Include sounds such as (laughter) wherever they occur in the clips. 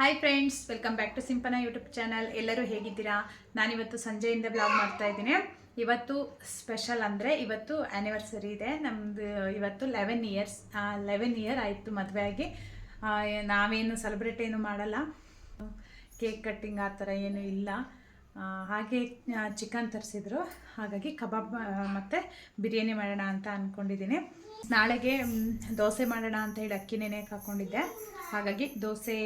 Hi friends welcome back to Simpana YouTube channel ಎಲ್ಲರೂ ಹೇಗಿದ್ದೀರಾ? ನಾನಿವತ್ತು ಸಂಜೆಯಿಂದ ಬ್ಲಾಗ್ ಮಾಡ್ತಾ ಇದ್ದೀನಿ. ಇವತ್ತು ಸ್ಪೆಷಲ್ ಅಂದರೆ ಇವತ್ತು ಆ್ಯನಿವರ್ಸರಿ ಇದೆ. ನಮ್ಮದು ಇವತ್ತು ಲೆವೆನ್ ಇಯರ್ಸ್ ಲೆವೆನ್ ಇಯರ್ ಆಯಿತು ಮದುವೆ ಆಗಿ. ನಾವೇನು ಸೆಲೆಬ್ರೇಟ್ ಏನು ಮಾಡಲ್ಲ. ಕೇಕ್ ಕಟ್ಟಿಂಗ್ ಆ ಥರ ಏನೂ ಇಲ್ಲ. ಹಾಗೆ ಚಿಕನ್ ತರಿಸಿದ್ರು. ಹಾಗಾಗಿ ಕಬಾಬ್ ಮತ್ತು ಬಿರಿಯಾನಿ ಮಾಡೋಣ ಅಂತ ಅಂದ್ಕೊಂಡಿದ್ದೀನಿ ನಾಳೆಗೆ ದೋಸೆ ಮಾಡೋಣ ಅಂತ ಹೇಳಿ ಅಕ್ಕಿ ನೆನೆಯಕ್ಕೆ ಹಾಗಾಗಿ ದೋಸೆ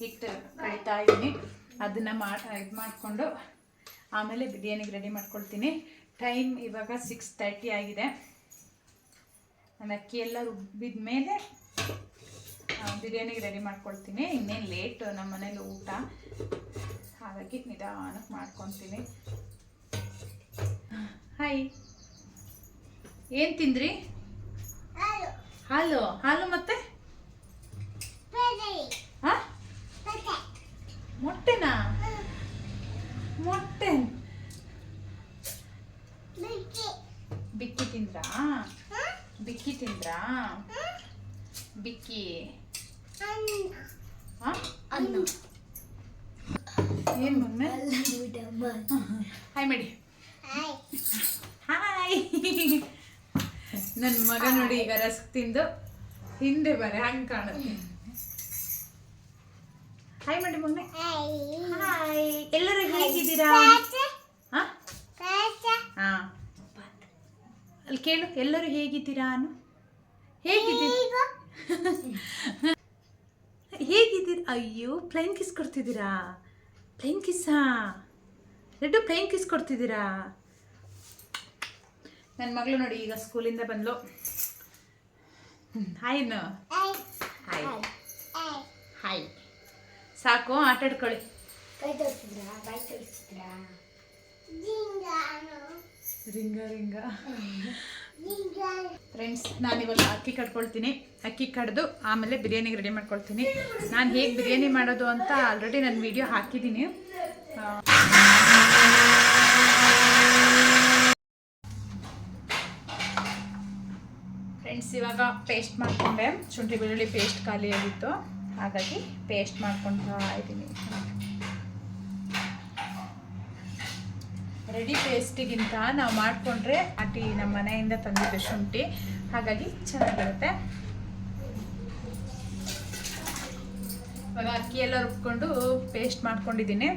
ಹಿಟ್ಟು ಕಳಿತಾ ಇದ್ದೀನಿ. ಅದನ್ನು ಮಾಡಿ ಇದು ಮಾಡಿಕೊಂಡು ಆಮೇಲೆ ಬಿರಿಯಾನಿಗೆ ರೆಡಿ ಮಾಡ್ಕೊಳ್ತೀನಿ. ಟೈಮ್ ಇವಾಗ ಸಿಕ್ಸ್ ತರ್ಟಿ ಆಗಿದೆ. ನಾನು ಅಕ್ಕಿ ಎಲ್ಲ ರುಬ್ಬಿದ ಮೇಲೆ ಬಿರಿಯಾನಿಗೆ ರೆಡಿ ಮಾಡ್ಕೊಳ್ತೀನಿ. ಇನ್ನೇನು ಲೇಟ್ ನಮ್ಮ ಮನೇಲಿ ಊಟ. ಹಾಗಾಗಿ ನಿಧಾನಕ್ಕೆ ಮಾಡ್ಕೊತೀನಿ. ಹಾಯ್ ಏನು ತಿಂದ್ರಿ? ಹಾಲು. ಹಾಲು ಮತ್ತೆ ಹಾ ಮೊಟ್ಟೆನಾ? ಮೊಟ್ಟೆ. ಬಿಕ್ಕಿ. ತಿಂದ್ರಾ? ಬಿಕ್ಕಿ ತಿಂದ್ರಾ? ಬಿಕ್ಕಿ. ಹಾ? ಏನು ಮೊನ್ನೆ ಹಾಯ್ ಮಾಡಿ ಹಾಯ್ ನನ್ನ ಮಗ ನೋಡಿ ಈಗ ರಸ್ಕ್ ತಿಂದು ಹಿಂದೆ ಬರ ಹಂಗೆ ಕಾಣುತ್ತೆ. ಹಾಯ್ ಮಾಡಿ ಮೊನ್ನೆ ಹಾಯ್ ಎಲ್ಲರೂ ಹೇಗಿದ್ದೀರಾ? ಹಾ? ಹಾ. ಅಲ್ಲಿ ಕೇಳು ಎಲ್ಲರೂ ಹೇಗಿದ್ದೀರಾ ಅನು? ಹೇಗಿದ್ದೀರಾ? (laughs) ಹೇಗಿದ್ದೀರಾ? ಅಯ್ಯೋ ಪ್ಲೈನ್ ಕಿಸ್ ಕೊಡ್ತಿದ್ದೀರಾ? ಪ್ಲೈನ್ ಕಿಸ್ಸಾ? ರೆಡ್ಡು ಪ್ಲೈನ್ ಕಿಸ್ ಕೊಡ್ತಿದ್ದೀರಾ? ನನ್ನ ಮಗಳು ನೋಡಿ ಈಗ ಸ್ಕೂಲಿಂದ ಬಂದ್ಲು. ಹಾಯ್ ಹಾಯ್ ಹಾಯ್ ಸಾಕು ಆಟ ಆಡ್ಕೊಳ್ಳಿ. ರಿಂಗ ರಿಂಗ ಫ್ರೆಂಡ್ಸ್ ನಾನಿವಾಗ ಅಕ್ಕಿ ಕಟ್ಕೊಳ್ತೀನಿ. ಅಕ್ಕಿ ಕಡ್ದು ಆಮೇಲೆ ಬಿರಿಯಾನಿಗೆ ರೆಡಿ ಮಾಡ್ಕೊಳ್ತೀನಿ. ನಾನು ಹೇಗೆ ಬಿರಿಯಾನಿ ಮಾಡೋದು ಅಂತ ಆಲ್ರೆಡಿ ನಾನು ವಿಡಿಯೋ ಹಾಕಿದ್ದೀನಿ. ಫ್ರೆಂಡ್ಸ್ ಇವಾಗ ಪೇಸ್ಟ್ ಮಾಡಿಕೊಂಡೆ. ಶುಂಠಿ ಬೆಳ್ಳುಳ್ಳಿ ಪೇಸ್ಟ್ ಖಾಲಿಯಾಗಿತ್ತು. ಹಾಗಾಗಿ ಪೇಸ್ಟ್ ಮಾಡ್ಕೊತಾ ಇದ್ದೀನಿ ರೆಡಿ ಪೇಸ್ಟಿಗಿಂತ ನಾವು ಮಾಡಿಕೊಂಡ್ರೆ ಅಟಿ ನಮ್ಮ ಮನೆಯಿಂದ ತಂದಿದ್ದು ಶುಂಠಿ, ಹಾಗಾಗಿ ಚೆನ್ನಾಗಿರುತ್ತೆ. ಇವಾಗ ಅಕ್ಕಿ ಎಲ್ಲ ರುಬ್ಕೊಂಡು ಪೇಸ್ಟ್ ಮಾಡ್ಕೊಂಡಿದ್ದೀನಿ.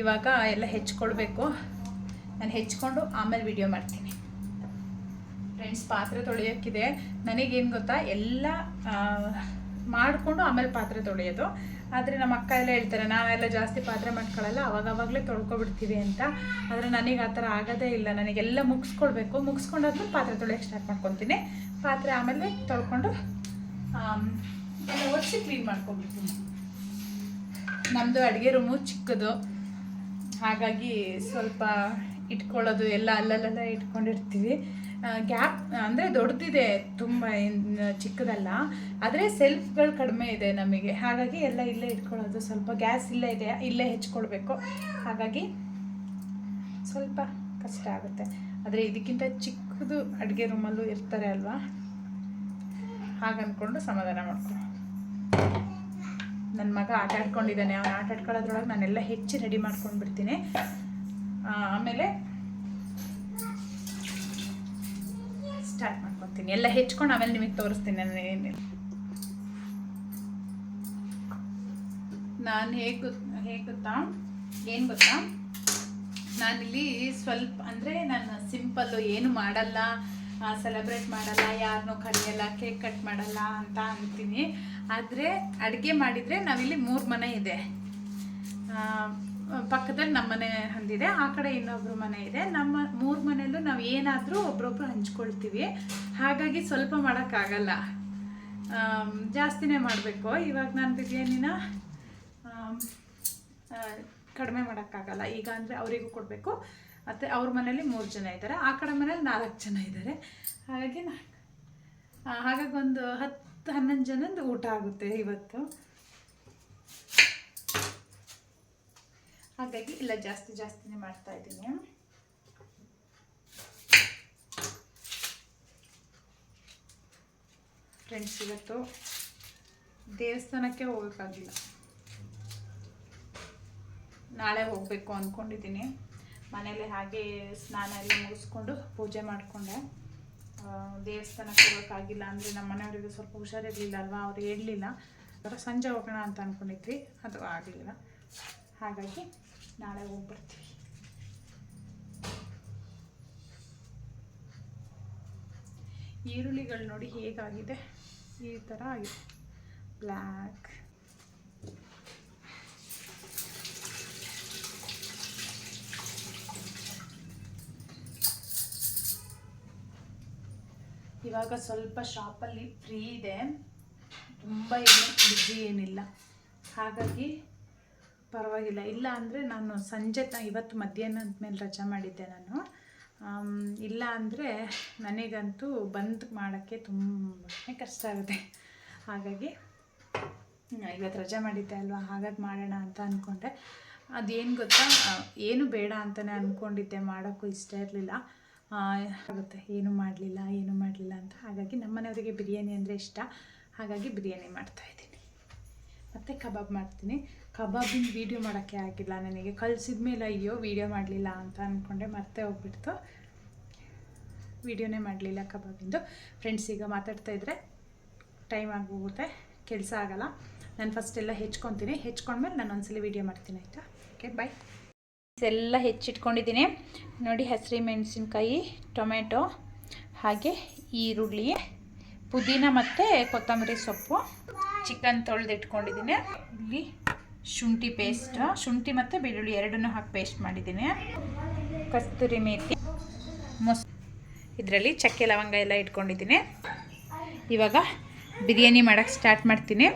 ಇವಾಗ ಎಲ್ಲ ಹೆಚ್ಕೊಳ್ಬೇಕು. ನಾನು ಹೆಚ್ಕೊಂಡು ಆಮೇಲೆ ವಿಡಿಯೋ ಮಾಡ್ತೀನಿ. ಫ್ರೆಂಡ್ಸ್ ಪಾತ್ರೆ ತೊಳೆಯೋಕ್ಕಿದೆ. ನನಗೇನು ಗೊತ್ತಾ? ಎಲ್ಲ ಮಾಡಿಕೊಂಡು ಆಮೇಲೆ ಪಾತ್ರೆ ತೊಳೆಯೋದು. ಆದರೆ ನಮ್ಮ ಅಕ್ಕ ಎಲ್ಲ ಹೇಳ್ತಾರೆ, ನಾವೆಲ್ಲ ಜಾಸ್ತಿ ಪಾತ್ರೆ ಮಾಡ್ಕೊಳ್ಳಲ್ಲ ಅವಾಗವಾಗಲೇ ತೊಳ್ಕೊಬಿಡ್ತೀವಿ ಅಂತ. ಆದರೆ ನನಗೆ ಆ ಥರ ಆಗೋದೇ ಇಲ್ಲ. ನನಗೆಲ್ಲ ಮುಗಿಸ್ಕೊಳ್ಬೇಕು. ಮುಗಿಸ್ಕೊಂಡಾದ್ಮೇಲೆ ಪಾತ್ರೆ ತೊಳೆಯೋಕ್ಕೆ ಸ್ಟಾರ್ಟ್ ಮಾಡ್ಕೊತೀನಿ ಪಾತ್ರೆ ಆಮೇಲೆ ತೊಳ್ಕೊಂಡು ಎಲ್ಲ ಒರೆಸಿ ಕ್ಲೀನ್ ಮಾಡ್ಕೊಬಿಡ್ತೀನಿ ನಮ್ಮದು ಅಡುಗೆ ರೂಮು ಚಿಕ್ಕದು. ಹಾಗಾಗಿ ಸ್ವಲ್ಪ ಇಟ್ಕೊಳ್ಳೋದು ಎಲ್ಲ ಅಲ್ಲಲ್ಲೆಲ್ಲ ಇಟ್ಕೊಂಡಿರ್ತೀವಿ. ಗ್ಯಾಪ್, ಅಂದರೆ ದೊಡ್ಡದಿದೆ ತುಂಬ ಚಿಕ್ಕದಲ್ಲ. ಆದರೆ ಸೆಲ್ಫ್ಗಳು ಕಡಿಮೆ ಇದೆ ನಮಗೆ. ಹಾಗಾಗಿ ಎಲ್ಲ ಇಲ್ಲೇ ಇಟ್ಕೊಳ್ಳೋದು. ಸ್ವಲ್ಪ ಗ್ಯಾಸ್ ಇಲ್ಲೇ ಇದೆ, ಇಲ್ಲೇ ಹೆಚ್ಕೊಳ್ಬೇಕು. ಹಾಗಾಗಿ ಸ್ವಲ್ಪ ಕಷ್ಟ ಆಗುತ್ತೆ. ಆದರೆ ಇದಕ್ಕಿಂತ ಚಿಕ್ಕದು ಅಡುಗೆ ರೂಮಲ್ಲೂ ಇರ್ತಾರೆ ಅಲ್ವಾ? ಹಾಗನ್ಕೊಂಡು ಸಮಾಧಾನ ಮಾಡ್ಕೊ. ನನ್ನ ಮಗ ಆಟ ಆಡ್ಕೊಂಡಿದ್ದಾನೆ. ಅವನು ಆಟ ಆಡ್ಕೊಳ್ಳೋದ್ರೊಳಗೆ ನಾನೆಲ್ಲ ಹೆಚ್ಚಿ ರೆಡಿ ಮಾಡ್ಕೊಂಡು ಬಿಡ್ತೀನಿ ಆಮೇಲೆ ಸ್ಟಾರ್ಟ್ ಮಾಡ್ಕೊತೀನಿ. ಎಲ್ಲ ಹೆಚ್ಕೊಂಡು ಆಮೇಲೆ ನಿಮಗೆ ತೋರಿಸ್ತೀನಿ. ನಾನು ಏನಿಲ್ಲ. ನಾನು ಹೇಗೆ ಹೇಗೆ ಗೊತ್ತಾ? ಏನು ಗೊತ್ತಾ? ನಾನಿಲ್ಲಿ ಸ್ವಲ್ಪ, ಅಂದರೆ ನಾನು ಸಿಂಪಲ್ಲು ಏನು ಮಾಡಲ್ಲ ಸೆಲೆಬ್ರೇಟ್ ಮಾಡಲ್ಲ ಯಾರನ್ನೂ ಕರೆಯಲ್ಲ ಕೇಕ್ ಕಟ್ ಮಾಡಲ್ಲ ಅಂತ ಅಂತೀನಿ. ಆದರೆ ಅಡುಗೆ ಮಾಡಿದರೆ ನಾವಿಲ್ಲಿ ಮೂರು ಮನೆ ಇದೆ. ಪಕ್ಕದಲ್ಲಿ ನಮ್ಮ ಮನೆ ಹಂದಿದೆ, ಆ ಕಡೆ ಇನ್ನೊಬ್ರು ಮನೆ ಇದೆ. ನಮ್ಮ ಮೂರು ಮನೆಯಲ್ಲೂ ನಾವು ಏನಾದರೂ ಒಬ್ರೊಬ್ರು ಹಂಚ್ಕೊಳ್ತೀವಿ. ಹಾಗಾಗಿ ಸ್ವಲ್ಪ ಮಾಡೋಕ್ಕಾಗಲ್ಲ. ಜಾಸ್ತಿನೇ ಮಾಡಬೇಕು. ಇವಾಗ ನಾನು ಬಿರಿಯಾನಿನ ಕಡಿಮೆ ಮಾಡೋಕ್ಕಾಗಲ್ಲ. ಈಗ ಅಂದರೆ ಅವರಿಗೂ ಕೊಡಬೇಕು. ಮತ್ತು ಅವ್ರ ಮನೇಲಿ ಮೂರು ಜನ ಇದ್ದಾರೆ. ಆ ಕಡೆ ಮನೇಲಿ ನಾಲ್ಕು ಜನ ಇದ್ದಾರೆ. ಹಾಗಾಗಿ ಹಾಗಾಗಿ ಒಂದು ಹತ್ತು ಹನ್ನೊಂದು ಜನದ ಊಟ ಆಗುತ್ತೆ ಇವತ್ತು. ಹಾಗಾಗಿ ಇಲ್ಲ, ಜಾಸ್ತಿ, ಜಾಸ್ತಿನೇ ಮಾಡ್ತಾ ಇದ್ದೀನಿ. ಫ್ರೆಂಡ್ಸ್ ಇವತ್ತು ದೇವಸ್ಥಾನಕ್ಕೆ ಹೋಗೋಕ್ಕಾಗಿಲ್ಲ. ನಾಳೆ ಹೋಗಬೇಕು ಅಂದ್ಕೊಂಡಿದ್ದೀನಿ ಮನೇಲಿ ಹಾಗೆ ಸ್ನಾನ ಎಲ್ಲ ಮುಗಿಸ್ಕೊಂಡು ಪೂಜೆ ಮಾಡಿಕೊಂಡೆ. ದೇವಸ್ಥಾನಕ್ಕೆ ಹೋಗೋಕ್ಕಾಗಿಲ್ಲ ಅಂದರೆ ನಮ್ಮ ಮನೆಯವರಿಗೆ ಸ್ವಲ್ಪ ಹುಷಾರಿರಲಿಲ್ಲ ಅಲ್ವಾ? ಅವ್ರು ಹೇಳಲಿಲ್ಲ. ಅವರ ಸಂಜೆ ಹೋಗೋಣ ಅಂತ ಅಂದ್ಕೊಂಡಿದ್ವಿ ಅದು ಆಗಲಿಲ್ಲ. ಹಾಗಾಗಿ ನಾಳೆ ಹೋಗ್ಬರ್ತೀವಿ ಈರುಳ್ಳಿಗಳು ನೋಡಿ ಹೇಗಾಗಿದೆ? ಈ ಥರ ಆಗಿದೆ. ಬ್ಲ್ಯಾಕ್ ಇವಾಗ ಸ್ವಲ್ಪ ಶಾಪಲ್ಲಿ ಫ್ರೀ ಇದೆ. ತುಂಬ ಏನು ಬಿಜಿ ಏನಿಲ್ಲ. ಹಾಗಾಗಿ ಪರವಾಗಿಲ್ಲ. ಇಲ್ಲ ಅಂದರೆ ನಾನು ಸಂಜೆ ತ, ಇವತ್ತು ಮಧ್ಯಾಹ್ನದ ಮೇಲೆ ರಜೆ ಮಾಡಿದ್ದೆ ನಾನು. ಇಲ್ಲ ಅಂದರೆ ನನಗಂತೂ ಬಂದ್ ಮಾಡೋಕ್ಕೆ ತುಂಬಾ ಕಷ್ಟ ಆಗುತ್ತೆ. ಹಾಗಾಗಿ ಇವತ್ತು ರಜೆ ಮಾಡಿದ್ದೆ ಅಲ್ವಾ, ಹಾಗಾಗಿ ಮಾಡೋಣ ಅಂತ ಅಂದ್ಕೊಂಡೆ ಅದೇನು ಗೊತ್ತಾ ಏನು ಬೇಡ ಅಂತಲೇ ಅಂದ್ಕೊಂಡಿದ್ದೆ ಮಾಡೋಕ್ಕೂ ಇಷ್ಟ ಇರಲಿಲ್ಲ. ಆಗುತ್ತೆ, ಏನು ಮಾಡಲಿಲ್ಲ ಏನು ಮಾಡಲಿಲ್ಲ ಅಂತ. ಹಾಗಾಗಿ ನಮ್ಮ ಮನೆಯವರಿಗೆ ಬಿರಿಯಾನಿ ಅಂದರೆ ಇಷ್ಟ. ಹಾಗಾಗಿ ಬಿರಿಯಾನಿ ಮಾಡ್ತಾಯಿದ್ದೀನಿ ಮತ್ತು ಕಬಾಬ್ ಮಾಡ್ತೀನಿ. ಕಬಾಬಿನ ವೀಡಿಯೋ ಮಾಡೋಕ್ಕೆ ಆಗಿಲ್ಲ. ನನಗೆ ಕಲಿಸಿದ ಮೇಲೆ ಅಯ್ಯೋ ವೀಡಿಯೋ ಮಾಡಲಿಲ್ಲ ಅಂತ ಅಂದ್ಕೊಂಡೆ ಮತ್ತೆ ಹೋಗ್ಬಿಡ್ತು. ವೀಡಿಯೋನೇ ಮಾಡಲಿಲ್ಲ ಕಬಾಬಿಂದು. ಫ್ರೆಂಡ್ಸ್ ಈಗ ಮಾತಾಡ್ತಾ ಇದ್ದರೆ ಟೈಮ್ ಆಗೋಗುತ್ತೆ. ಕೆಲಸ ಆಗಲ್ಲ. ನಾನು ಫಸ್ಟ್ ಎಲ್ಲ ಹೆಚ್ಕೊತೀನಿ. ಹೆಚ್ಕೊಂಡ್ಮೇಲೆ ನಾನು ಒಂದ್ಸಲ ವೀಡಿಯೋ ಮಾಡ್ತೀನಿ, ಆಯಿತಾ? ಓಕೆ ಬಾಯ್ ಎಲ್ಲ ಹೆಚ್ಚಿಟ್ಕೊಂಡಿದ್ದೀನಿ. ನೋಡಿ, ಹಸಿರು ಮೆಣಸಿನ್ಕಾಯಿ, ಟೊಮೆಟೊ, ಹಾಗೆ ಈರುಳ್ಳಿ, ಪುದೀನ ಮತ್ತು ಕೊತ್ತಂಬರಿ ಸೊಪ್ಪು. ಚಿಕನ್ ತೊಳೆದಿಟ್ಕೊಂಡಿದ್ದೀನಿ. ಇಲ್ಲಿ ಶುಂಠಿ ಪೇಸ್ಟ್ ಶುಂಠಿ ಮತ್ತು ಬೆಳ್ಳುಳ್ಳಿ ಎರಡನ್ನೂ ಹಾಕಿ ಪೇಸ್ಟ್ ಮಾಡಿದ್ದೀನಿ. ಕಸ್ತೂರಿ ಮೇಥಿ ಮೊಸ್ ಇದರಲ್ಲಿ ಚಕ್ಕೆ ಲವಂಗ ಎಲ್ಲ ಇಟ್ಕೊಂಡಿದ್ದೀನಿ. ಇವಾಗ ಬಿರಿಯಾನಿ ಮಾಡೋಕ್ಕೆ ಸ್ಟಾರ್ಟ್ ಮಾಡ್ತೀನಿ.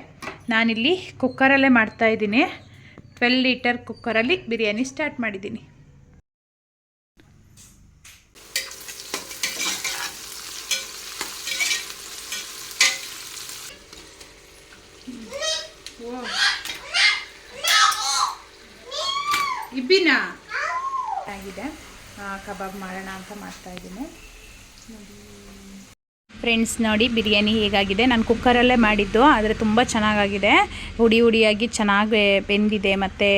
ನಾನಿಲ್ಲಿ ಕುಕ್ಕರಲ್ಲೇ ಮಾಡ್ತಾಯಿದ್ದೀನಿ ಟ್ವೆಲ್ ಲೀಟರ್ ಕುಕ್ಕರಲ್ಲಿ ಬಿರಿಯಾನಿ ಸ್ಟಾರ್ಟ್ ಮಾಡಿದ್ದೀನಿ. ಆಗಿದೆ. ಕಬಾಬ್ ಮಾಡೋಣ ಅಂತ ಮಾಡ್ತಾ ಇದ್ದೀನಿ. ಫ್ರೆಂಡ್ಸ್ ನೋಡಿ ಬಿರಿಯಾನಿ ಹೇಗಾಗಿದೆ? ನಾನು ಕುಕ್ಕರಲ್ಲೇ ಮಾಡಿದ್ದು ಆದರೆ ತುಂಬ ಚೆನ್ನಾಗಾಗಿದೆ. ಹುಡಿ ಹುಡಿಯಾಗಿ ಚೆನ್ನಾಗಿ ಬೆಂದಿದೆ ಮತ್ತು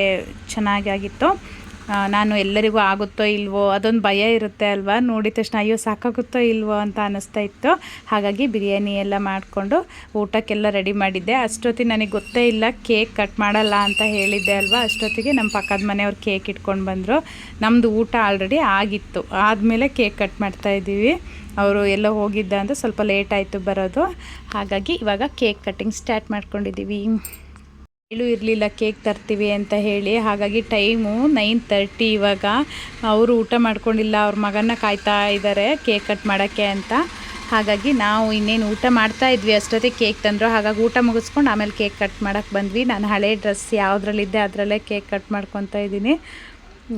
ಚೆನ್ನಾಗಾಗಿತ್ತು. ಆ, ನಾನು ಎಲ್ಲರಿಗೂ ಆಗುತ್ತೋ ಇಲ್ವೋ, ಅದೊಂದು ಭಯ ಇರುತ್ತೆ ಅಲ್ವಾ? ನೋಡಿದ ತಕ್ಷಣ, ಅಯ್ಯೋ, ಸಾಕಾಗುತ್ತೋ ಇಲ್ವೋ? ಅಂತ ಅನ್ನಿಸ್ತಾ ಇತ್ತು. ಹಾಗಾಗಿ ಬಿರಿಯಾನಿ ಎಲ್ಲ ಮಾಡಿಕೊಂಡು ಊಟಕ್ಕೆಲ್ಲ ರೆಡಿ ಮಾಡಿದ್ದೆ. ಅಷ್ಟೊತ್ತಿಗೆ ನನಗೆ ಗೊತ್ತೇ ಇಲ್ಲ, ಕೇಕ್ ಕಟ್ ಮಾಡಲ್ಲ ಅಂತ ಹೇಳಿದ್ದೆ ಅಲ್ವಾ? ಅಷ್ಟೊತ್ತಿಗೆ ನಮ್ಮ ಪಕ್ಕದ ಮನೆಯವ್ರು ಕೇಕ್ ಇಟ್ಕೊಂಡು ಬಂದರು. ನಮ್ಮದು ಊಟ ಆಲ್ರೆಡಿ ಆಗಿತ್ತು. ಆದಮೇಲೆ ಕೇಕ್ ಕಟ್ ಮಾಡ್ತಾ ಇದ್ದೀವಿ. ಅವರು ಎಲ್ಲ ಹೋಗಿದ್ದ ಅಂತ ಸ್ವಲ್ಪ ಲೇಟ್ ಆಯಿತು ಬರೋದು. ಹಾಗಾಗಿ ಇವಾಗ ಕೇಕ್ ಕಟ್ಟಿಂಗ್ ಸ್ಟಾರ್ಟ್ ಮಾಡ್ಕೊಂಡಿದ್ದೀವಿ. ಹೇಳು ಇರಲಿಲ್ಲ, ಕೇಕ್ ತರ್ತೀವಿ ಅಂತ ಹೇಳಿ. ಹಾಗಾಗಿ ಟೈಮು ನೈನ್ ತರ್ಟಿ ಇವಾಗ. ಅವರು ಊಟ ಮಾಡ್ಕೊಂಡಿಲ್ಲ, ಅವ್ರ ಮಗನ ಕಾಯ್ತಾ ಇದ್ದಾರೆ ಕೇಕ್ ಕಟ್ ಮಾಡೋಕ್ಕೆ ಅಂತ. ಹಾಗಾಗಿ ನಾವು ಇನ್ನೇನು ಊಟ ಮಾಡ್ತಾ ಇದ್ವಿ, ಅಷ್ಟೊತ್ತಿಗೆ ಕೇಕ್ ತಂದರು. ಹಾಗಾಗಿ ಊಟ ಮುಗಿಸ್ಕೊಂಡು ಆಮೇಲೆ ಕೇಕ್ ಕಟ್ ಮಾಡೋಕ್ಕೆ ಬಂದ್ವಿ. ನಾನು ಹಳೆ ಡ್ರೆಸ್ ಯಾವುದ್ರಲ್ಲಿದ್ದೆ ಅದರಲ್ಲೇ ಕೇಕ್ ಕಟ್ ಮಾಡ್ಕೊತಾ ಇದ್ದೀನಿ.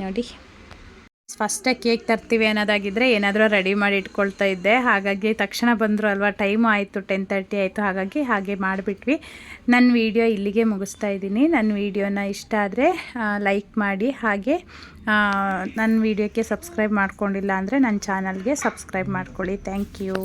ನೋಡಿ. ಫಸ್ಟೇ ಕೇಕ್ ತರ್ತೀವಿ ಅನ್ನೋದಾಗಿದ್ದರೆ ಏನಾದರೂ ರೆಡಿ ಮಾಡಿ ಇಟ್ಕೊಳ್ತಾ ಇದ್ದೆ. ಹಾಗಾಗಿ ತಕ್ಷಣ ಬಂದರು ಅಲ್ವಾ, ಟೈಮು ಆಯಿತು ಟೆನ್ ತರ್ಟಿ ಆಯಿತು. ಹಾಗಾಗಿ ಹಾಗೆ ಮಾಡಿಬಿಟ್ವಿ. ನನ್ನ ವೀಡಿಯೋ ಇಲ್ಲಿಗೆ ಮುಗಿಸ್ತಾ ಇದ್ದೀನಿ. ನನ್ನ ವೀಡಿಯೋನ ಇಷ್ಟ ಆದರೆ ಲೈಕ್ ಮಾಡಿ. ಹಾಗೆ ನನ್ನ ವೀಡಿಯೋಕ್ಕೆ ಸಬ್ಸ್ಕ್ರೈಬ್ ಮಾಡ್ಕೊಂಡಿಲ್ಲ ಅಂದರೆ ನನ್ನ ಚಾನಲ್ಗೆ ಸಬ್ಸ್ಕ್ರೈಬ್ ಮಾಡ್ಕೊಳ್ಳಿ. Thank you.